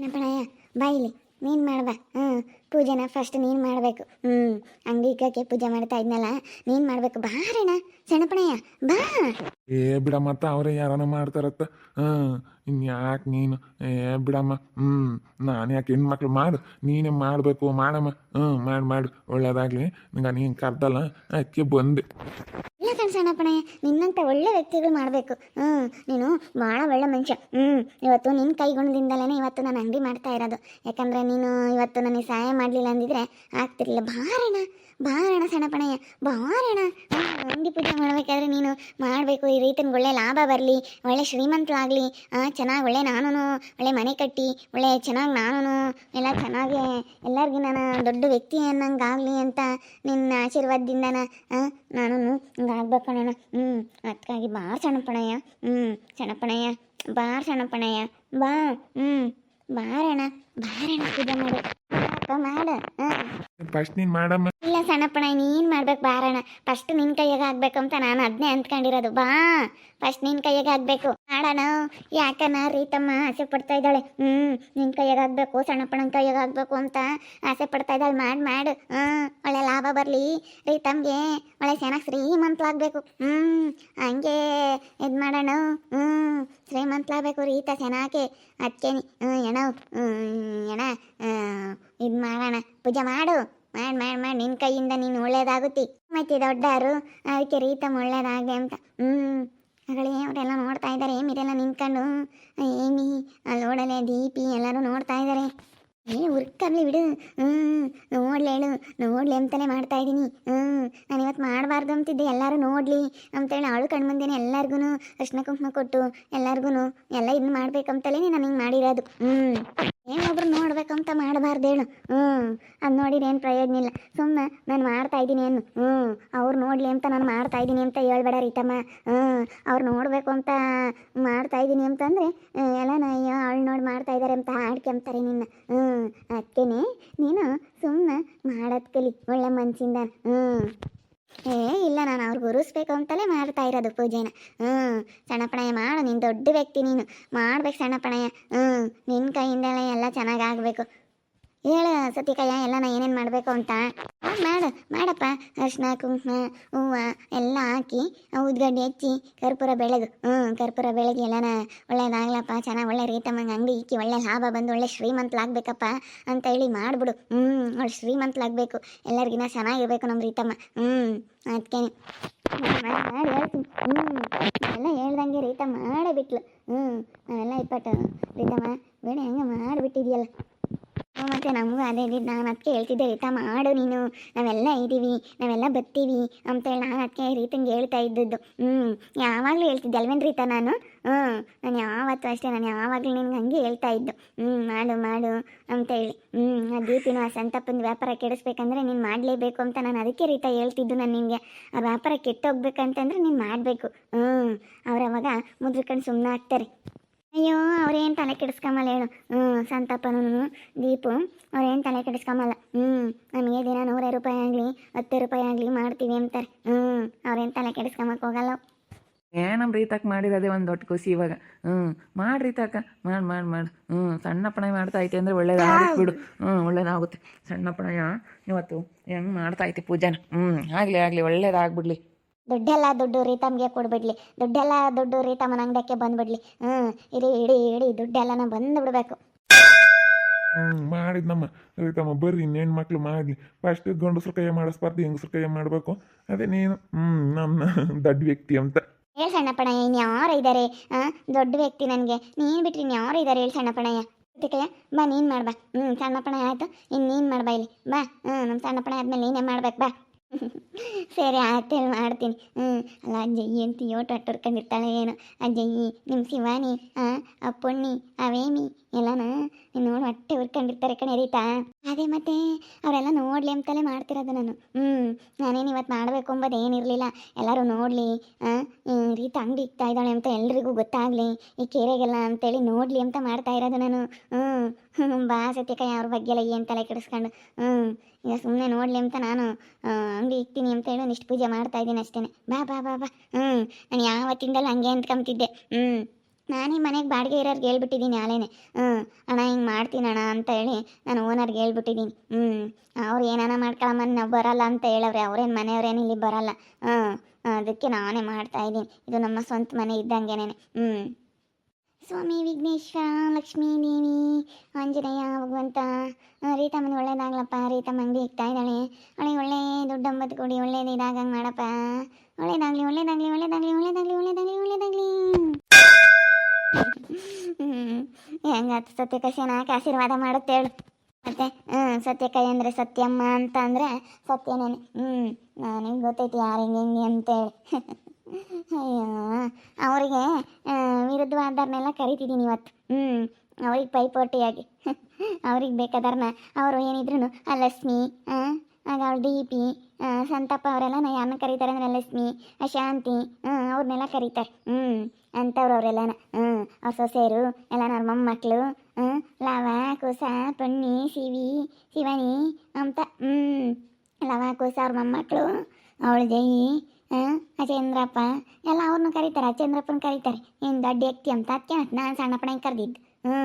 ಚೆನ್ನಪ್ಪಣಯ್ಯ ಬಾ ಇಲ್ಲಿ ನೀನು ಮಾಡ್ಬಾ ಹ್ಞೂ ಪೂಜೆನ ಫಸ್ಟ್ ನೀನು ಮಾಡಬೇಕು. ಹ್ಞೂ ಅಂಗೀಕಕ್ಕೆ ಪೂಜೆ ಮಾಡ್ತಾ ಇದ್ನಲ್ಲ ನೀನು ಮಾಡಬೇಕು. ರೇಣ ಸಣ್ಣಪ್ಪಣಯ್ಯ ಬಾ. ಏ ಬಿಡಮ್ಮ, ಅತ್ತ ಅವರೇ ಯಾರನ್ನ ಮಾಡ್ತಾರತ್ತ? ಹಾಂ ಇನ್ನು ಯಾಕೆ ನೀನು? ಏ ಬಿಡಮ್ಮ ಹ್ಞೂ ನಾನು ಯಾಕೆ ಹೆಣ್ಮಕ್ಳು ಮಾಡು? ನೀನೇ ಮಾಡಬೇಕು, ಮಾಡಮ್ಮ. ಹ್ಞೂ ಮಾಡಿ, ಮಾಡು. ಒಳ್ಳೇದಾಗಲಿ. ನಿಂಗೆ ನೀನು ಕರ್ದಲ್ಲ ಅದಕ್ಕೆ ಬಂದೆ. ಇಲ್ಲ ಕಣ್ಸಣ್ಣಪ್ಪಣಯ್ಯ ನಿನ್ನಂಥ ಒಳ್ಳೆ ವ್ಯಕ್ತಿಗಳು ಮಾಡಬೇಕು. ಹ್ಞೂ ನೀನು ಭಾಳ ಒಳ್ಳೆ ಮನುಷ್ಯ. ಹ್ಞೂ ಇವತ್ತು ನಿನ್ನ ಕೈಗುಣದಿಂದಲೇ ಇವತ್ತು ನಾನು ಅಂಗಡಿ ಮಾಡ್ತಾ ಇರೋದು. ಯಾಕಂದರೆ ನೀನು ಇವತ್ತು ನನಗೆ ಸಹಾಯ ಮಾಡಲಿಲ್ಲ ಅಂದಿದ್ರೆ ಆಗ್ತಿರ್ಲಿಲ್ಲ. ಬಾರಣ ಬಾರಣ ಸಣಪಣಯ್ಯ ಬಾರಣ ನಂದಿ ಪೂಜೆ ಮಾಡಬೇಕಾದ್ರೆ ನೀನು ಮಾಡಬೇಕು. ಈ ರೀತಿ ಒಳ್ಳೆ ಲಾಭ ಬರಲಿ, ಒಳ್ಳೆ ಶ್ರೀಮಂತರಾಗಲಿ ಚೆನ್ನಾಗಿ ಒಳ್ಳೆ ನಾನು ಒಳ್ಳೆ ಮನೆ ಕಟ್ಟಿ, ಒಳ್ಳೆ ಚೆನ್ನಾಗಿ ನಾನು ಎಲ್ಲ ಚೆನ್ನಾಗಿ ಎಲ್ಲರಿಗೂ ನಾನು ದೊಡ್ಡ ವ್ಯಕ್ತಿ ಅನ್ನಂಗಾಗಲಿ ಅಂತ ನಿನ್ನ ಆಶೀರ್ವಾದದಿಂದ ನಾನು ಹಿಂಗಾಗ್ಬೇಕು ಕಣಣ್ಣ ಹ್ಞೂ ಅದಕ್ಕಾಗಿ ಬಾರ್ ಸಣ್ಣಪ್ಪಣಯ್ಯ ಹ್ಞೂ ಸಣ್ಣಪ್ಪಣಯ್ಯ ಬಾರ್ ಸಣ್ಣಪ್ಪಣಯ್ಯ ಬಾ ಹ್ಞೂ ಬಾರಣ್ಣ ಬಾರಣ್ಣ ಪೂಜೆ ಮಾಡು. ಮಾಡು ಫಸ್ಟ್ ನೀನು ಮಾಡಮ್ಮ. ಸಣ್ಣಪ್ಪಣ ನೀನು ಮಾಡ್ಬೇಕು ಬಾರಣ ಫಸ್ಟ್ ನಿನ್ನ ಕೈಯಾಗ ಆಗ್ಬೇಕು ಅಂತ ನಾನು ಅದನ್ನೇ ಅಂದ್ಕೊಂಡಿರೋದು. ಬಾ. ಫಸ್ಟ್ ನಿನ್ನ ಕೈಯಾಗ ಆಗ್ಬೇಕು. ಮಾಡೋಣ ಯಾಕನ ರೀತಮ್ಮ ಆಸೆ ಪಡ್ತಾ ಇದ್ದಾಳೆ? ಹ್ಞೂ ನಿನ್ನ ಕೈಯಾಗ ಆಗ್ಬೇಕು ಸಣ್ಣಪ್ಪಣನ ಕೈಯಾಗ ಆಗ್ಬೇಕು ಅಂತ ಆಸೆ ಪಡ್ತಾ ಇದ್ದಾಳೆ. ಮಾಡಿ, ಮಾಡು. ಹ್ಞೂ ಒಳ್ಳೆ ಲಾಭ ಬರಲಿ. ರೀತಮ್ಗೆ ಒಳ್ಳೆ ಚೆನ್ನಾಗಿ ಶ್ರೀಮಂತಲಾಗಬೇಕು. ಹ್ಞೂ ಹಂಗೆ ಇದು ಮಾಡೋಣ ಹ್ಞೂ ಶ್ರೀಮಂತಲಾಗಬೇಕು ರೀತ ಚೆನ್ನಾಗಿ ಅದಕ್ಕೆ ಎಣ ಎಣ ಇದು ಮಾಡೋಣ. ಪೂಜೆ ಮಾಡು. ಮಾಡಿ, ಮಾಡ್, ಮಾಡಿ, ನಿನ್ ಕೈಯಿಂದ ನೀನು ಒಳ್ಳೇದಾಗುತ್ತಿ. ಮತ್ತೆ ದೊಡ್ಡವರು ಅದಕ್ಕೆ ರೀತಮ್ ಒಳ್ಳೇದಾಗಲಿ ಅಂತ. ಹ್ಮ್ ಮಗಳೇ ಅವರೆಲ್ಲ ನೋಡ್ತಾ ಇದ್ದಾರೆ. ಏಮಿರೆಲ್ಲ ನಿಂತ್ಕೊಂಡು ಏಮಿ ನೋಡಲೆ ದೀಪಿ, ಎಲ್ಲರೂ ನೋಡ್ತಾ ಇದ್ದಾರೆ. ಏ ಉರ್ಕರ್ಲಿ ಬಿಡು. ಹ್ಞೂ ನೋಡ್ಲಿ ಹೇಳು. ನೋಡ್ಲಿ ಅಂತಲೇ ಮಾಡ್ತಾ ಇದ್ದೀನಿ. ಹ್ಞೂ ನಾನು ಇವತ್ತು ಮಾಡಬಾರ್ದು ಅಂತಿದ್ದೆ. ಎಲ್ಲರೂ ನೋಡಲಿ ಅಂತೇಳಿ ಅವಳು ಕಣ್ಮುಂದೆನೆ ಎಲ್ಲರಿಗೂ ಅರ್ಶಿನ ಕುಂಕುಮ ಕೊಟ್ಟು ಎಲ್ಲರಿಗೂ ಎಲ್ಲ ಇದನ್ನ ಮಾಡ್ಬೇಕಂತಲೇ ನಾನು ಹಿಂಗೆ ಮಾಡಿರೋದು. ಹ್ಞೂ ಏನೊಬ್ರು ನೋಡ್ಬೇಕಂತ ಮಾಡಬಾರ್ದು ಹೇಳು ಹ್ಞೂ ಅದು ನೋಡಿದ್ರೆ ಏನು ಪ್ರಯೋಜನ ಇಲ್ಲ. ಸುಮ್ಮನೆ ನಾನು ಮಾಡ್ತಾ ಇದ್ದೀನಿ ಏನು? ಹ್ಞೂ ಅವ್ರು ನೋಡಲಿ ಅಂತ ನಾನು ಮಾಡ್ತಾ ಇದ್ದೀನಿ ಅಂತ ಹೇಳ್ಬೇಡ ರೀತಮ್ಮ. ಹ್ಞೂ ಅವ್ರು ನೋಡಬೇಕು ಅಂತ ಮಾಡ್ತಾ ಇದ್ದೀನಿ ಅಂತಂದರೆ ಎಲ್ಲ ಅಯ್ಯೋ, ಅವಳು ನೋಡಿ ಮಾಡ್ತಾ ಇದ್ದಾರೆ ಅಂತ ಹಾಡ್ಕೊಂತಾರೆ ನಿನ್ನ. ಹ್ಞೂ ಅದಕ್ಕೇ ನೀನು ಸುಮ್ಮನೆ ಮಾಡೋದು ಒಳ್ಳೆ ಮನಸ್ಸಿಂದ ಹ್ಞೂ ಏ, ಇಲ್ಲ ನಾನು ಅವ್ರಿಗೆ ಉರಿಸ್ಬೇಕು ಅಂತಲೇ ಮಾಡ್ತಾ ಇರೋದು ಪೂಜೆನ. ಹ್ಞೂ ಸಣ್ಣಪ್ಪಣಯ್ಯ ಮಾಡು, ನೀನು ದೊಡ್ಡ ವ್ಯಕ್ತಿ ನೀನು. ಮಾಡ್ಬೇಕು ಸಣ್ಣಪ್ಪಣಯ್ಯ ಹ್ಞೂ ನಿನ್ನ ಕೈಯಿಂದಲೇ ಎಲ್ಲ ಚೆನ್ನಾಗಿ ಆಗಬೇಕು. ಹೇಳು ಸತಿಕಯ್ಯ, ಎಲ್ಲ ನಾ ಏನೇನು ಮಾಡಬೇಕು ಅಂತ. ಮಾಡು, ಮಾಡಪ್ಪ. ಅರ್ಶಿನ ಕುಂಕುಮ, ಹೂವು ಎಲ್ಲ ಹಾಕಿ ಉದ್ಗಡ್ಡೆ ಹೆಚ್ಚಿ, ಕರ್ಪೂರ ಬೆಳಗು, ಹ್ಞೂ, ಕರ್ಪೂರ ಬೆಳಗ್ಗೆ ಎಲ್ಲನ ಒಳ್ಳೇದಾಗ್ಲಪ್ಪ, ಚೆನ್ನಾಗಿ ಒಳ್ಳೆ ರೀತಮ್ಮಂಗೆ ಅಂಗಡಿ ಇಕ್ಕಿ, ಒಳ್ಳೆ ಲಾಭ ಬಂದು ಒಳ್ಳೆ ಶ್ರೀಮಂತಲಾಗಬೇಕಪ್ಪ ಅಂತ ಹೇಳಿ ಮಾಡಿಬಿಡು. ಹ್ಞೂ, ಒಳ್ಳೆ ಶ್ರೀಮಂತಲಾಗಬೇಕು. ಎಲ್ಲರಿಗಿನ ಚೆನ್ನಾಗಿರ್ಬೇಕು ನಮ್ಮ ರೀತಮ್ಮ. ಹ್ಞೂ ಅದಕ್ಕೆ ಮಾಡಿ ಹೇಳ್ತೀನಿ. ಹ್ಞೂ, ಎಲ್ಲ ಹೇಳ್ದಂಗೆ ರೀತಮ್ಮ ಮಾಡೇ ಬಿಟ್ಲು. ಹ್ಞೂ, ನಾವೆಲ್ಲ ಇಪ್ಪಟ್ಟು ರೀತಮ್ಮ ಬೇಡ ಹೆಂಗೆ ಮಾಡಿಬಿಟ್ಟಿದ್ಯಲ್ಲ. ಮತ್ತೆ ನಮಗೂ ಅದೇ ಇದ್ದಿದ್ದು ನಾನು ಅದಕ್ಕೆ ಹೇಳ್ತಿದ್ದೆ ರೀತಾ ಮಾಡು ನೀನು, ನಾವೆಲ್ಲ ಇದ್ದೀವಿ, ನಾವೆಲ್ಲ ಬರ್ತೀವಿ ಅಂತೇಳಿ ನಾನು ಅದಕ್ಕೆ ರೀತಂಗೆ ಹೇಳ್ತಾ ಇದ್ದದ್ದು. ಹ್ಞೂ ಯಾವಾಗಲೂ ಹೇಳ್ತಿದ್ದೆ ಅಲ್ವೇನು ರೀತಾ ನಾನು? ಹ್ಞೂ ನಾನು ಯಾವತ್ತೂ ಅಷ್ಟೇ, ನಾನು ಯಾವಾಗಲೂ ನಿನ್ಗೆ ಹಂಗೆ ಹೇಳ್ತಾ ಇದ್ದು. ಹ್ಞೂ ಮಾಡು ಮಾಡು ಅಂತೇಳಿ ಹ್ಞೂ ಆ ದೀಪಿನ, ಆ ಸಂತಪ್ಪನ ವ್ಯಾಪಾರ ಕೆಡಿಸ್ಬೇಕಂದ್ರೆ ನೀನು ಮಾಡಲೇಬೇಕು ಅಂತ ನಾನು ಅದಕ್ಕೆ ರೀತಾ ಹೇಳ್ತಿದ್ದು ನಾನು ನಿನಗೆ. ಆ ವ್ಯಾಪಾರ ಕೆಟ್ಟೋಗ್ಬೇಕಂತಂದ್ರೆ ನೀನು ಮಾಡಬೇಕು. ಹ್ಞೂ ಅವ್ರವಾಗ ಮುದ್ರಕಂಡು ಸುಮ್ಮನೆ ಆಗ್ತಾರೆ. ಅಯ್ಯೋ ಅವ್ರೇನು ತಲೆ ಕೆಡಿಸ್ಕೊಂಬಲ್ಲ ಹೇಳು. ಹ್ಞೂ ಸಂತಪ್ಪನೂ ದೀಪು ಅವ್ರೇನು ತಲೆ ಕೆಡಿಸ್ಕೊಂಬಲ್ಲ. ಹ್ಞೂ ನಮಗೆ ದಿನ ನೂರೈ ರೂಪಾಯಿ ಆಗಲಿ ಹತ್ತು ರೂಪಾಯಿ ಆಗಲಿ ಮಾಡ್ತೀವಿ ಅಂತಾರೆ. ಹ್ಞೂ ಅವ್ರೇನು ತಲೆ ಕೆಡಿಸ್ಕೊಂಬಕ್ಕೆ ಹೋಗಲ್ಲ. ಏನಮ್ಮ ರೀತಾಕ್ ಮಾಡಿರೋದೇ ಒಂದು ದೊಡ್ಡ ಖುಷಿ ಇವಾಗ. ಹ್ಞೂ ಮಾಡಿ ರೀತಾಕ ಮಾಡಿ ಮಾಡಿ ಮಾಡಿ. ಹ್ಞೂ ಸಣ್ಣ ಪಣಯ ಮಾಡ್ತಾ ಐತೆ ಅಂದರೆ ಒಳ್ಳೇದಾಗುತ್ತೆ ಬಿಡು. ಹ್ಞೂ ಒಳ್ಳೇದಾಗುತ್ತೆ ಸಣ್ಣ ಪಣಯ ಇವತ್ತು ಹೆಂಗೆ ಮಾಡ್ತಾ ಐತಿ ಪೂಜಾನ? ಹ್ಞೂ ಆಗಲಿ ಆಗಲಿ ಒಳ್ಳೇದಾಗ್ಬಿಡ್ಲಿ ದುಡ್ಡೆಲ್ಲ ದುಡ್ಡು ರೀತಮ್ಗೆ ಕೊಡ್ಬಿಡ್ಲಿ. ದುಡ್ಡೆಲ್ಲ ದುಡ್ಡು ರೀತಮ್ಮನ ಅಂಗಡಕ್ಕೆ ಬಂದ್ಬಿಡ್ಲಿ. ಹ್ಮ್ ಇಡೀ ಇಡೀ ಇಡೀ ದುಡ್ಡೆಲ್ಲನ ಬಂದು ಬಿಡಬೇಕು ಹ್ಞೂ ಮಾಡಿದ್ನಮ್ಮ. ರೀತಮ್ಮ ಬರ್ರಿ ಇನ್ನೇನು ಮಕ್ಳು ಮಾಡಲಿ. ಫಸ್ಟ್ ಗಂಡಸ್ರ ಕೈ ಮಾಡಿಸ್ಬಾರ್ದು ಹೆಂಗಸ್ರ ಕೈ ಮಾಡಬೇಕು. ಅದೇ ನೀನು ಹ್ಞೂ ನಮ್ಮ ದೊಡ್ಡ ವ್ಯಕ್ತಿ ಅಂತ. ಹೇಳಿ ಸಣ್ಣಪ್ಪಣಯ್ಯ ಇನ್ಯಾರು ಯಾರು ಇದ್ದಾರೆ ದೊಡ್ಡ ವ್ಯಕ್ತಿ ನನಗೆ. ನೀನು ಬಿಟ್ರಿ ಇನ್ಯಾರು ಯಾರು ಇದ್ದಾರೆ ಹೇಳಿ ಸಣ್ಣಪ್ಪಣಯ್ಯ. ಅದಕ್ಕೆ ಬಾ ನೀನು ಮಾಡ್ಬಾ. ಹ್ಞೂ ಸಣ್ಣಪ್ಪಣ ಆಯಿತು. ಇನ್ನು ನೀನು ಮಾಡ್ಬಾ ಇಲ್ಲಿ. ಬಾ ಹ್ಞೂ ನಮ್ಮ ಸಣ್ಣಪ್ಪಣ ಆದಮೇಲೆ ನೀನೇ ಮಾಡ್ಬೇಕು. ಬಾ. ಸರಿ, ಆಯ್ತು ಮಾಡ್ತೀನಿ ಹ್ಞೂ ಅಲ್ಲ, ಅಜ್ಜಯ್ಯಿ ಅಂತ ಯೋಟ ಅಟ್ಟರ್ಕೊಂಡಿರ್ತಾಳೆ ಏನು. ಅಜ್ಜಯ್ಯಿ ನಿಮ್ಮ ಶಿವಾನಿ, ಆ ಪೊಣ್ಣಿ ಅವೇಮಿ ವೇಮಿ ಎಲ್ಲನ ನೋಡಿ ಹೊಟ್ಟೆ ಉರ್ಕೊಂಡಿರ್ತಾರೆ ಕಣೆ ರೀತಾ. ಅದೇ ಮತ್ತೆ ಅವರೆಲ್ಲ ನೋಡಲಿ ಅಂತಲೇ ಮಾಡ್ತಿರೋದು ನಾನು. ಹ್ಞೂ ನಾನೇನು ಇವತ್ತು ಮಾಡಬೇಕು ಅಂಬೋದು ಏನಿರಲಿಲ್ಲ ಎಲ್ಲರೂ ನೋಡಲಿ ರೀತ ಅಂಗಡಿ ಇಕ್ತಾ ಇದ್ದಾಳೆ ಅಂತ ಎಲ್ರಿಗೂ ಗೊತ್ತಾಗಲಿ, ಈ ಕೆರೆಗೆಲ್ಲ ಅಂತೇಳಿ ನೋಡಲಿ ಅಂತ ಮಾಡ್ತಾ ಇರೋದು ನಾನು. ಹ್ಞೂ ಬಾ ಸತ್ಯಕಾಯಿ ಅವ್ರ ಬಗ್ಗೆ ಎಲ್ಲ ಏನು ತಲೆ ಕೆಡಿಸ್ಕೊಂಡು. ಹ್ಞೂ ಈಗ ಸುಮ್ಮನೆ ನೋಡಲಿ ಅಂತ ನಾನು ಅಂಗಡಿ ಇಕ್ತೀನಿ ಅಂತ ಹೇಳಿ ಇಷ್ಟು ಪೂಜೆ ಮಾಡ್ತಾ ಇದ್ದೀನಿ ಅಷ್ಟೇ ಬಾ ಬಾ ಬಾ ಬಾ. ಹ್ಞೂ ನಾನು ಯಾವತ್ತಿಂದಲೂ ಹಂಗೆ ಅಂದ್ಕೊಂತಿದ್ದೆ. ಹ್ಞೂ ನಾನೇ ಮನೆಗೆ ಬಾಡಿಗೆ ಇರೋರ್ಗೆ ಹೇಳ್ಬಿಟ್ಟಿದ್ದೀನಿ ಆಲೇನೆ ಹ್ಞೂ ಅಣ್ಣ ಹಿಂಗೆ ಮಾಡ್ತೀನಿ ಅಣ್ಣ ಅಂತ ಹೇಳಿ ನಾನು ಓನರ್ಗೆ ಹೇಳ್ಬಿಟ್ಟಿದ್ದೀನಿ ಹ್ಞೂ ಅವ್ರು ಏನಾನ ಮಾಡ್ಕೊಳಮ್ಮ, ನಾವು ಬರಲ್ಲ ಅಂತ ಹೇಳವ್ರೆ, ಅವ್ರೇನು ಮನೆಯವ್ರೇನು ಇಲ್ಲಿ ಬರಲ್ಲ. ಹ್ಞೂ ಅದಕ್ಕೆ ನಾನೇ ಮಾಡ್ತಾ ಇದ್ದೀನಿ. ಇದು ನಮ್ಮ ಸ್ವಂತ ಮನೆ ಇದ್ದಂಗೆನೆ. ಹ್ಞೂ ಸ್ವಾಮಿ ವಿಘ್ನೇಶ್ವರ, ಲಕ್ಷ್ಮೀ ದೇವಿ, ಆಂಜನೇಯ, ಭಗವಂತ. ರೀತಮ್ಮನ ಒಳ್ಳೇದಾಗ್ಲಪ್ಪ. ರೀತಮ್ಮ ಅಂಗಡಿ ಇಕ್ತಾ ಇದ್ದಾಳೆ. ಅವಳಿಗೆ ಒಳ್ಳೆ ದುಡ್ಡು ಅಂಬತ್ತು ಕೊಡಿ, ಒಳ್ಳೇದು ಇದಾಗಂಗೆ ಮಾಡಪ್ಪ. ಒಳ್ಳೇದಾಗ್ಲಿ ಒಳ್ಳೇದಾಗ್ಲಿ, ಒಳ್ಳೇದಾಗಲಿ ಒಳ್ಳೇದಾಗಲಿ, ಒಳ್ಳೇದಾಗ್ಲಿ, ಒಳ್ಳೇದಾಗಲಿ. ಹೆಂಗಾತು ಸತ್ಯಕ ಚೆನ್ನಾಗಿ ಆಶೀರ್ವಾದ ಮಾಡುತ್ತೆ ಹೇಳು. ಮತ್ತೆ ಹ್ಞೂ ಸತ್ಯಕಾಯಿ ಅಂದ್ರೆ ಸತ್ಯಮ್ಮ ಅಂತ ಅಂದರೆ ಸತ್ಯನೇನೆ ಹ್ಞೂ ನನಗೆ ಗೊತ್ತೈತಿ ಯಾರು ಹೆಂಗೆ ಹೆಂಗೆ ಅಂತೇಳಿ ಅಯ್ಯೋ ಅವರಿಗೆ ವಿರುದ್ಧವಾದವ್ರನ್ನೆಲ್ಲ ಕರಿತಿದ್ದೀನಿ ಇವತ್ತು. ಹ್ಞೂ ಅವ್ರಿಗೆ ಪೈಪೋಟಿಯಾಗಿ. ಅವ್ರಿಗೆ ಬೇಕಾದಾರನ ಅವರು ಏನಿದ್ರು ಆ, ಆಗ ಅವಳು ಡಿ ಪಿ ಸಂತಪ್ಪ ಅವರೆಲ್ಲ ನಾ ಯಾರನ್ನ ಕರೀತಾರೆ ಅಂದ್ರೆ ಲಕ್ಷ್ಮಿ ಶಾಂತಿ ಅವ್ರನ್ನೆಲ್ಲ ಕರೀತಾರೆ. ಹ್ಞೂ ಅಂಥವ್ರು ಅವರೆಲ್ಲನ ಹ್ಞೂ, ಅವ್ರ ಸೊಸೆಯರು ಎಲ್ಲ ಅವ್ರ ಮೊಮ್ಮಕ್ಕಳು ಹ್ಞೂ, ಲವ, ಕುಸ, ಪುಣ್ಣಿ, ಶಿವಿ ಶಿವನಿ ಅಂತ ಹ್ಞೂ, ಲವ, ಕುಸ, ಅವ್ರ ಮೊಮ್ಮಕ್ಕಳು ಅವಳು ಜಯಿ ಹಾಂ ಅಚೇಂದ್ರಪ್ಪ ಎಲ್ಲ ಅವ್ರನ್ನೂ ಕರೀತಾರೆ ಅಚೇಂದ್ರಪ್ಪನ ಕರೀತಾರೆ. ಏನು ದೊಡ್ಡ ವ್ಯಕ್ತಿ ಅಂತ ಅದಕ್ಕೆ ಮತ್ತೆ ನಾನು ಸಣ್ಣಪ್ಪನ ಕರೆದಿದ್ದು. ಹ್ಞೂ,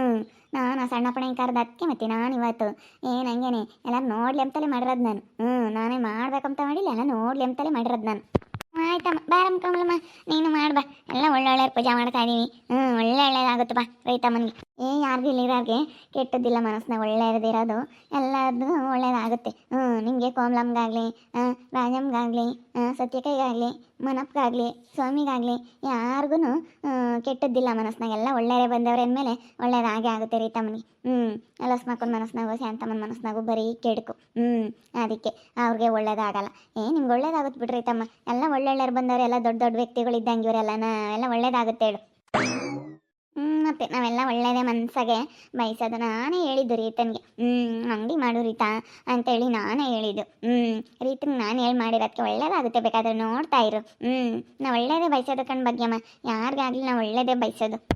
ನಾನು ಆ ಸಣ್ಣಪ್ಪಣ ಕರೆದ ಅದಕ್ಕೆ ಮತ್ತೆ ನಾನು ಇವತ್ತು, ಏನು ಹಂಗೇನೆ ಎಲ್ಲ ನೋಡ್ಲಿ ಅಂತಲೇ ಮಾಡಿರೋದು ನಾನು. ಹ್ಞೂ, ನಾನೇ ಮಾಡ್ಬೇಕಂತ ಮಾಡಿಲ್ಲ ಎಲ್ಲ ನೋಡ್ಲಿ ಅಂತಲೇ ಮಾಡಿರೋದು ನಾನು. ಆಯ್ತಮ್ಮ ಬಾರಮ್ಮ ಕಮಲಮ್ಮ ನೀನು ಮಾಡ್ಬಾ. ಎಲ್ಲ ಒಳ್ಳೊಳ್ಳೆ ಪೂಜೆ ಮಾಡ್ತಾ ಇದೀವಿ. ಹ್ಞೂ ಒಳ್ಳೆ ಒಳ್ಳೇದಾಗುತ್ತಪ್ಪ ರೈತಮ್ಮನಿಗೆ. ಏ, ಯಾರಿಗೂ ಇಲ್ಲಿರೋರಿಗೆ ಕೆಟ್ಟದ್ದಿಲ್ಲ ಮನಸ್ಸನ್ನ ಒಳ್ಳೆಯದಿರೋದು ಎಲ್ಲದು ಒಳ್ಳೆಯದಾಗುತ್ತೆ ಹ್ಞೂ ನಿಮಗೆ ಕೋಮ್ಲಮ್ಗಾಗಲಿ ರಾಜಮ್ಗಾಗಲಿ ಸತ್ಯಕೈಗಾಗಲಿ ಮನಪ್ಗಾಗಲಿ ಸ್ವಾಮಿಗಾಗಲಿ ಯಾರಿಗೂ ಕೆಟ್ಟದ್ದಿಲ್ಲ ಮನಸ್ಸಿನಾಗ. ಎಲ್ಲ ಒಳ್ಳೆಯವರೇ ಬಂದವ್ರ ಅಂದಮೇಲೆ ಒಳ್ಳೆಯದಾಗೇ ಆಗುತ್ತೆ ರೀತಮ್ಮನಿಗೆ ಹ್ಞೂ ಲಸ್ಮಕ್ಕನ ಮನಸ್ಸಿನಾಗು, ಶಾಂತಮ್ಮನ ಮನಸ್ಸಿನಾಗೂ ಬರೀ ಕೆಡುಕು. ಹ್ಞೂ ಅದಕ್ಕೆ ಅವ್ರಿಗೆ ಒಳ್ಳೇದಾಗಲ್ಲ. ಏ, ನಿಮ್ಗೆ ಒಳ್ಳೇದಾಗುತ್ತೆ ಬಿಡ್ರಿ ತಮ್ಮ. ಎಲ್ಲ ಒಳ್ಳೊಳ್ಳೆಯವ್ರು ಬಂದವರೆಲ್ಲ ದೊಡ್ಡ ದೊಡ್ಡ ವ್ಯಕ್ತಿಗಳು ಇದ್ದಂಗೆ ಇವರೆಲ್ಲ ಎಲ್ಲ ಒಳ್ಳೇದಾಗುತ್ತೆ ಹೇಳು. ಮತ್ತೆ ನಾವೆಲ್ಲ ಒಳ್ಳೆಯದೇ ಮನಸ್ಸಾಗೆ ಬಯಸೋದು ನಾನೇ ಹೇಳಿದ್ದು ರೀತನ್ಗೆ. ಹ್ಞೂ ಅಂಗಡಿ ಮಾಡು ರೀತಾ ಅಂತೇಳಿ ನಾನೇ ಹೇಳಿದ್ದು. ಹ್ಞೂ ರೀತನ್ಗೆ ನಾನು ಹೇಳಿ ಮಾಡಿರೋದಕ್ಕೆ ಒಳ್ಳೇದಾಗುತ್ತೆ ಬೇಕಾದ್ರೆ ನೋಡ್ತಾ ಇರು. ಹ್ಞೂ ನಾ ಒಳ್ಳೇದೇ ಬಯಸೋದು ಕಣ್ ಭಾಗ್ಯಮ್ಮ ಯಾರಿಗಾಗಲಿ ನಾವು ಒಳ್ಳೇದೇ ಬಯಸೋದು.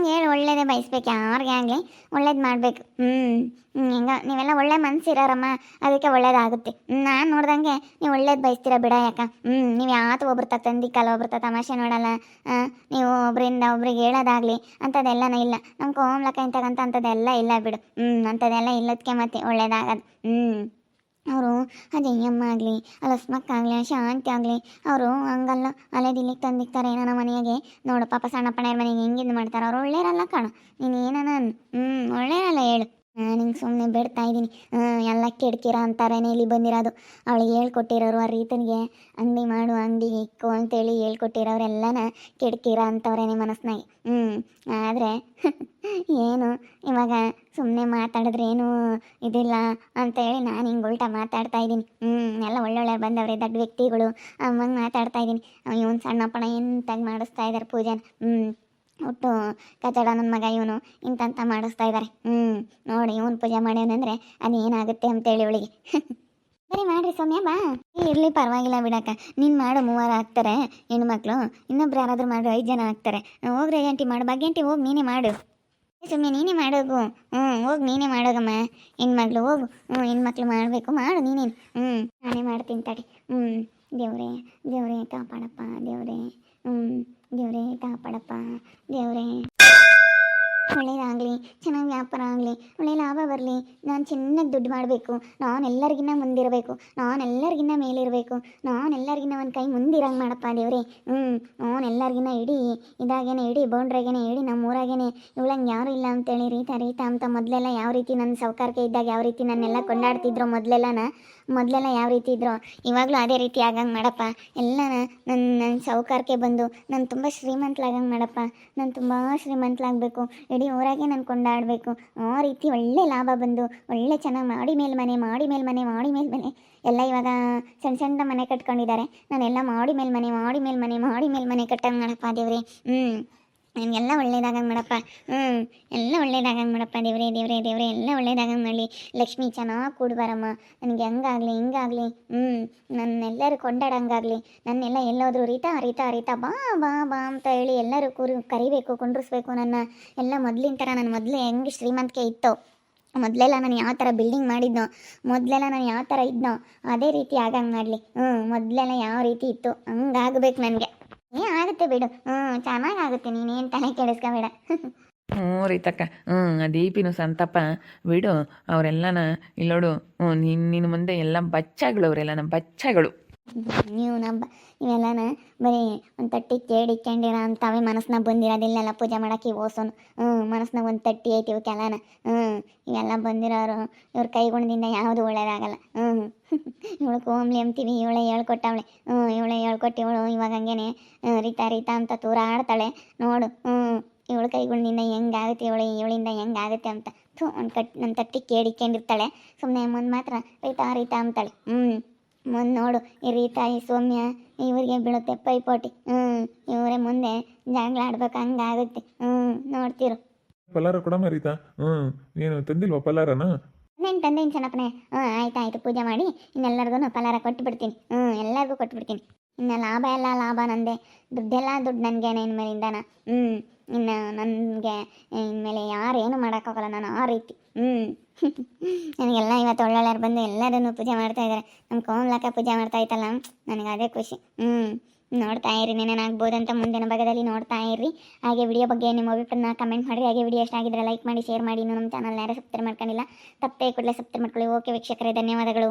ಹ್ಞೂ ಹೇಳಿ ಒಳ್ಳೇದೇ ಬಯಸ್ಬೇಕು? ಯಾರಿಗೆ ಆಗಲಿ ಒಳ್ಳೇದು ಮಾಡಬೇಕು. ಹ್ಞೂ ಹಿಂಗ, ನೀವೆಲ್ಲ ಒಳ್ಳೆ ಮನಸ್ಸಿರಾರಮ್ಮ ಅದಕ್ಕೆ ಒಳ್ಳೇದಾಗುತ್ತೆ. ನಾನು ನೋಡ್ದಂಗೆ ನೀವು ಒಳ್ಳೇದು ಬಯಸ್ತೀರ ಬಿಡ ಯಾಕ? ಹ್ಞೂ ನೀವು ಯಾವತ್ತು ಒಬ್ರು ತ ತಂದಿಕ್ಕಲ್ಲ ಒಬ್ರು ತ ತಮಾಷೆ ನೋಡಲ್ಲ. ನೀವು ಒಬ್ರಿಂದ ಒಬ್ರಿಗೆ ಹೇಳೋದಾಗಲಿ ಅಂಥದ್ದೆಲ್ಲನೂ ಇಲ್ಲ. ನಮ್ಮ ಕೋಮ್ಲಕ್ಕ ಇಂತಕ್ಕಂಥ ಅಂಥದ್ದೆಲ್ಲ ಇಲ್ಲ ಬಿಡು. ಹ್ಞೂ ಅಂಥದ್ದೆಲ್ಲ ಇಲ್ಲದಕ್ಕೆ ಮತ್ತೆ ಒಳ್ಳೇದಾಗದು. ಹ್ಞೂ ಅವರು ಅಜಯ್ಯಮ್ಮ ಆಗಲಿ ಅಲಸ್ಮಕ್ಕಾಗಲಿ ಶಾಂತಿ ಆಗಲಿ ಅವರು ಹಂಗಲ್ಲ ಅಲೆ ದಿಲ್ಲಿಗೆ ತಂದಿಕ್ತಾರೆ ನನ್ನ ಮನೆಗೆ. ನೋಡು ಪಾಪ ಸಣ್ಣಪ್ಪಣ್ಣ ಮನೆಗೆ ಹೆಂಗಿದ್ದು ಮಾಡ್ತಾರೆ. ಅವ್ರು ಒಳ್ಳೇರಲ್ಲ ಕಣ. ನೀನು ಏನನ ಹ್ಞೂ ಒಳ್ಳೇರಲ್ಲ ಹೇಳು. ಹಿಂಗೆ ಸುಮ್ಮನೆ ಬಿಡ್ತಾ ಇದ್ದೀನಿ. ಎಲ್ಲ ಕೆಡ್ಕಿರ ಅಂತಾರೇನೆ ಇಲ್ಲಿ ಬಂದಿರೋದು. ಅವಳಿಗೆ ಹೇಳ್ಕೊಟ್ಟಿರೋರು ಆ ರೀತನಿಗೆ ಅಂಗಡಿ ಮಾಡು, ಅಂಗಡಿ ಇಕ್ಕು ಅಂತೇಳಿ ಹೇಳ್ಕೊಟ್ಟಿರೋರೆಲ್ಲನ ಕೆಡ್ಕಿರ ಅಂತವ್ರೇನೆ ಮನಸ್ಸಿನಾಗೆ ಹ್ಞೂ ಆದರೆ ಏನು, ಇವಾಗ ಸುಮ್ಮನೆ ಮಾತಾಡಿದ್ರೆ ಏನು ಇದಿಲ್ಲ ಅಂತೇಳಿ ನಾನು ಹಿಂಗೆ ಉಲ್ಟಾ ಮಾತಾಡ್ತಾ ಇದ್ದೀನಿ. ಹ್ಞೂ ಎಲ್ಲ ಒಳ್ಳೊಳ್ಳೆ ಬಂದವ್ರೆ, ದೊಡ್ಡ ವ್ಯಕ್ತಿಗಳು. ಅಮ್ಮಂಗೆ ಮಾತಾಡ್ತಾ ಇದ್ದೀನಿ. ಇವನು ಸಣ್ಣಪ್ಪಣ ಎಂತಾಗಿ ಮಾಡಿಸ್ತಾ ಇದ್ದಾರೆ ಪೂಜೆನ. ಹ್ಞೂ ಒಟ್ಟು ಕಚಡ ನನ್ನ ಮಗ ಇವನು ಇಂತಂತ ಮಾಡಿಸ್ತಾ ಇದ್ದಾರೆ ಹ್ಞೂ ನೋಡಿ ಇವನು ಪೂಜೆ ಮಾಡ್ಯಾನಂದ್ರೆ ಅದೇನಾಗುತ್ತೆ ಅಂತೇಳಿ ಇವಳಿಗೆ ಸರಿ ಮಾಡ್ರಿ ಸೌಮ್ಯ, ಬಾ. ಇರಲಿ, ಪರವಾಗಿಲ್ಲ ಬಿಡಕ್ಕ. ನೀನು ಮಾಡು, ಮೂವರು ಆಗ್ತಾರೆ, ಹೆಣ್ಮಕ್ಳು. ಇನ್ನೊಬ್ರು ಯಾರಾದರೂ ಮಾಡು, ಐದು ಜನ ಆಗ್ತಾರೆ. ಹೋಗ್ರಿ ಗಂಟಿ ಮಾಡು. ಬಗ್ಗೆಂಟಿ ಹೋಗಿ, ನೀನೇ ಮಾಡು. ಸುಮ್ಮನೆ ನೀನೇ ಮಾಡೋಗು. ಹ್ಞೂ ಹೋಗಿ, ನೀನೇ ಮಾಡೋಗಮ್ಮ. ಹೆಣ್ಮಕ್ಳು, ಹೋಗು. ಹ್ಞೂ ಹೆಣ್ಮಕ್ಳು ಮಾಡಬೇಕು, ಮಾಡು ನೀನೇನು ಹ್ಞೂ ನಾನೇ ಮಾಡ್ತೀನಿ ತಡಿ. ಹ್ಞೂ ದೇವ್ರೆ ದೇವ್ರೆ, ಕಾಪಾಡಪ್ಪ, ದೇವ್ರೇ. ಹ್ಞೂ ದೇವ್ರೇ, ಕಾಪಾಡಪ್ಪ. ದೇವ್ರೆ. ಒಳ್ಳೇದಾಗಲಿ, ಚೆನ್ನಾಗಿ ವ್ಯಾಪಾರ ಆಗಲಿ, ಒಳ್ಳೆ ಲಾಭ ಬರಲಿ. ನಾನು ಚೆನ್ನಾಗಿ ದುಡ್ಡು ಮಾಡಬೇಕು. ನಾನು ಎಲ್ಲರಿಗಿನ್ನ ಮುಂದಿರಬೇಕು. ನಾನು ಎಲ್ಲರಿಗಿನ್ನ ಮೇಲಿರಬೇಕು. ನಾನು ಎಲ್ಲರಿಗಿನ್ನ ಒಂದು ಕೈ ಮುಂದಿರಂಗೆ ಮಾಡಪ್ಪ ದೇವ್ರೆ. ಹ್ಞೂ ನಾನು ಎಲ್ಲರಿಗಿನ್ನ ಇಡೀ ಇದಾಗೇನೆ, ಇಡೀ ಬೌಂಡ್ರಾಗೇನೆ ಇಡೀ ನಮ್ಮ ಊರಾಗೇನೆ. ಇವಳಂಗೆ ಯಾರು ಇಲ್ಲ ಅಂತೇಳಿ ರೀತಾ ರೀತಾ ಅಂತ ಮೊದಲೆಲ್ಲ ಯಾವ ರೀತಿ ನನ್ನ ಸೌಕಾರಕ್ಕೆ ಇದ್ದಾಗ ಯಾವ ರೀತಿ ನನ್ನೆಲ್ಲ ಕೊಂಡಾಡ್ತಿದ್ರು ಮೊದಲೆಲ್ಲನ ಮೊದಲೆಲ್ಲ ಯಾವ ರೀತಿ ಇದ್ರೋ, ಇವಾಗಲೂ ಅದೇ ರೀತಿ ಆಗಂಗೆ ಮಾಡಪ್ಪ. ಎಲ್ಲ ನನ್ನ ನನ್ನ ಸೌಕಾರಕ್ಕೆ ಬಂದು, ನಾನು ತುಂಬ ಶ್ರೀಮಂತಲಾಗಂಗೆ ಮಾಡಪ್ಪ. ನಾನು ತುಂಬ ಶ್ರೀಮಂತಲಾಗಬೇಕು. ಇಡೀ ಊರಾಗೆ ನಾನು ಕೊಂಡಾಡಬೇಕು. ಆ ರೀತಿ ಒಳ್ಳೆ ಲಾಭ ಬಂದು, ಒಳ್ಳೆ ಚೆನ್ನಾಗಿ ಮಾಡಿ ಮೇಲೆ ಮನೆ, ಮಾಡಿ ಮೇಲೆ ಮನೆ, ಮಾಡಿ ಮೇಲೆ ಮನೆ. ಎಲ್ಲ ಇವಾಗ ಸಣ್ಣ ಸಣ್ಣ ಮನೆ ಕಟ್ಕೊಂಡಿದ್ದಾರೆ. ನಾನೆಲ್ಲ ಮಾಡಿ ಮೇಲೆ ಮನೆ, ಮಾಡಿ ಮೇಲೆ ಮನೆ, ಮಾಡಿ ಮೇಲೆ ಮನೆ ಕಟ್ಟಂಗೆ ಮಾಡಪ್ಪ ದೇವ್ರಿ. ಹ್ಞೂ ನನಗೆಲ್ಲ ಒಳ್ಳೇದಾಗಂಗೆ ಮಾಡಪ್ಪ. ಹ್ಞೂ ಎಲ್ಲ ಒಳ್ಳೇದಾಗಂಗೆ ಮಾಡಪ್ಪ ದೇವ್ರೇ ದೇವ್ರೇ ದೇವ್ರೇ, ಎಲ್ಲ ಒಳ್ಳೇದಾಗಂಗೆ ಮಾಡಲಿ. ಲಕ್ಷ್ಮಿ ಚೆನ್ನಾಗಿ ಕೂಡ್ಬಾರಮ್ಮ. ನನಗೆ ಹಂಗಾಗಲಿ, ಹಿಂಗಾಗಲಿ. ಹ್ಞೂ ನನ್ನೆಲ್ಲರೂ ಕೊಂಡಾಡಂಗಾಗಲಿ. ನನ್ನೆಲ್ಲ ಎಲ್ಲೋದ್ರು ರೀತಾ ರೀತಾ ರೀತಾ ಬಾ ಬಾ ಬಾ ಅಂತ ಹೇಳಿ ಎಲ್ಲರೂ ಕೂರಿ, ಕರಿಬೇಕು, ಕುಂಡ್ರಿಸ್ಬೇಕು ನನ್ನ. ಎಲ್ಲ ಮೊದಲಿನ ಥರ ನಾನು ಮೊದಲು ಹೆಂಗೆ ಶ್ರೀಮಂತಿಕೆ ಇತ್ತು. ಮೊದಲೆಲ್ಲ ನಾನು ಯಾವ ಥರ ಬಿಲ್ಡಿಂಗ್ ಮಾಡಿದ್ನೋ, ಮೊದಲೆಲ್ಲ ನಾನು ಯಾವ ಥರ ಇದ್ನೋ, ಅದೇ ರೀತಿ ಆಗಂಗೆ ಮಾಡಲಿ. ಹ್ಞೂ ಮೊದಲೆಲ್ಲ ಯಾವ ರೀತಿ ಇತ್ತು, ಹಂಗಾಗ್ಬೇಕು ನನಗೆ. ಏ, ಆಗುತ್ತೆ ಬಿಡು. ಹ್ಞೂ ಚೆನ್ನಾಗಾಗುತ್ತೆ. ನೀನೇನು ತಲೆ ಕೆಡಿಸ್ಕೋಬೇಡ. ಹ್ಞೂ ರೀತಕ್ಕ. ಹ್ಞೂ ದೀಪಿನು ಸಂತಪ್ಪ. ಬಿಡು, ಅವರೆಲ್ಲನ ಇಲ್ಲೋಡು. ಹ್ಞೂ ನಿನ್ನ ಮುಂದೆ ಎಲ್ಲ ಬಚ್ಚಗಳು ಅವರೆಲ್ಲ, ನಮ್ಮ ಬಚ್ಚಗಳು. ನೀವು ನಮ್ಮ ಇವೆಲ್ಲನ ಬರೀ ಒಂದು ತಟ್ಟಿ ಕೇಳಿ ಇಕ್ಕೊಂಡಿರ ಅಂತಾವೆ ಮನಸ್ನಾಗ ಬಂದಿರೋದಿಲ್ಲೆಲ್ಲ ಪೂಜೆ ಮಾಡೋಕೆ ಓಸೋನು ಹ್ಞೂ ಮನಸ್ನಾಗ ಒಂದು ತಟ್ಟಿ ಐತಿ ಇವಕ್ಕೆಲ್ಲನ. ಹ್ಞೂ ಇವೆಲ್ಲ ಬಂದಿರೋರು ಇವ್ರ ಕೈಗುಣದಿಂದ ಯಾವುದು ಒಳ್ಳೇದಾಗಲ್ಲ. ಹ್ಞೂ ಇವಳು ಕೋಮ್ಲಿ ಅಂತೀವಿ, ಇವಳೆ ಹೇಳ್ಕೊಟ್ಟವಳೆ. ಹ್ಞೂ ಇವಳೆ ಹೇಳ್ಕೊಟ್ಟು ಇವಳು ಇವಾಗ ಹಂಗೇನೆ ರೀತಾ ರೀತಾ ಅಂತ ತೂರಾಡ್ತಾಳೆ. ನೋಡು ಹ್ಞೂ ಇವಳ ಕೈಗುಣದಿಂದ ಹೆಂಗಾಗುತ್ತೆ, ಇವಳು ಇವಳಿಂದ ಹೆಂಗಾಗುತ್ತೆ ಅಂತ. ಥೂ, ಒಂದು ಕಟ್ ನನ್ನ ತಟ್ಟಿ ಕೇಳಿಕೊಂಡಿರ್ತಾಳೆ ಸುಮ್ಮನೆ ಮುಂದೆ ಮಾತ್ರ ರೀತಾ ರೀತಾ ಅಂತಾಳೆ. ಹ್ಞೂ ಮುಂದೆ ನೋಡು ಈ ರೀತಾ ಈ ಸೌಮ್ಯ ಇವ್ರಿಗೆ ಬೀಳುತ್ತೆ ಪೈಪೋಟಿ. ಹ್ಞೂ ಇವರೇ ಮುಂದೆ ಜಗಳ ಆಡ್ಬೇಕು ಹಂಗಾಗುತ್ತೆ. ಹ್ಞೂ ನೋಡ್ತಿರು. ಪಲಾರ ಕೂಡ ಮರೀತಾ ಹ್ಞೂ ಏನು ತಂದಿಲ್ವಾ ಪಲಾರನ? ನಾನು ತಂದೇನು ಚೆನ್ನಪ್ಪನೇ. ಹ್ಞೂ ಆಯ್ತು ಆಯಿತು ಪೂಜೆ ಮಾಡಿ. ಇನ್ನೆಲ್ಲರಿಗೂ ಪಲಾರ ಕೊಟ್ಟು ಬಿಡ್ತೀನಿ ಹ್ಞೂ ಎಲ್ಲರಿಗೂ ಕೊಟ್ಟು ಬಿಡ್ತೀನಿ ಇನ್ನು ಲಾಭ ಎಲ್ಲ ಲಾಭ ನಂದೆ. ದುಡ್ಡೆಲ್ಲ ದುಡ್ಡು ನನಗೇನೆ ಇನ್ಮೇಲಿಂದನ. ಹ್ಞೂ ಇನ್ನು ನನಗೆ ಇನ್ಮೇಲೆ ಯಾರು ಏನು ಮಾಡೋಕ್ಕಾಗಲ್ಲ, ನಾನು ಆ ರೀತಿ. ಹ್ಞೂ ನನಗೆಲ್ಲ ಇವತ್ತು ಒಳ್ಳೊಳ್ಳೆಯವ್ರು ಬಂದು ಎಲ್ಲರೂ ಪೂಜೆ ಮಾಡ್ತಾ ಇದ್ದಾರೆ. ನಮ್ಮ ಕೋಮಲಕ್ಕ ಪೂಜೆ ಮಾಡ್ತಾ ಇತ್ತಲ್ಲ, ನನಗೆ ಅದೇ ಖುಷಿ. ಹ್ಞೂ ನೋಡ್ತಾ ಇರಿ, ನೆನೇನಾಗ್ಬೋದು ಅಂತ ಮುಂದಿನ ಭಾಗದಲ್ಲಿ ನೋಡ್ತಾ ಇರಿ. ಹಾಗೆ ವಿಡಿಯೋ ಬಗ್ಗೆ ನಿಮ್ಮ ಅಭಿಪ್ರಾಯನ ಕಮೆಂಟ್ ಮಾಡಿರಿ. ಹಾಗೆ ವಿಡಿಯೋ ಇಷ್ಟ ಆಗಿದ್ರೆ ಲೈಕ್ ಮಾಡಿ ಶೇರ್ ಮಾಡಿ. ಇನ್ನು ನಮ್ಮ ಚಾನಲ್ ಯಾರು ಸಬ್ಸ್ಕ್ರೈಬ್ ಮಾಡ್ಕೊಂಡಿಲ್ಲ, ತಪ್ಪೇ ಕೂಡಲೇ ಸಬ್ಸ್ಕ್ರೈಬ್ ಮಾಡ್ಕೊಳ್ಳಿ. ಓಕೆ ವೀಕ್ಷಕರೇ, ಧನ್ಯವಾದಗಳು.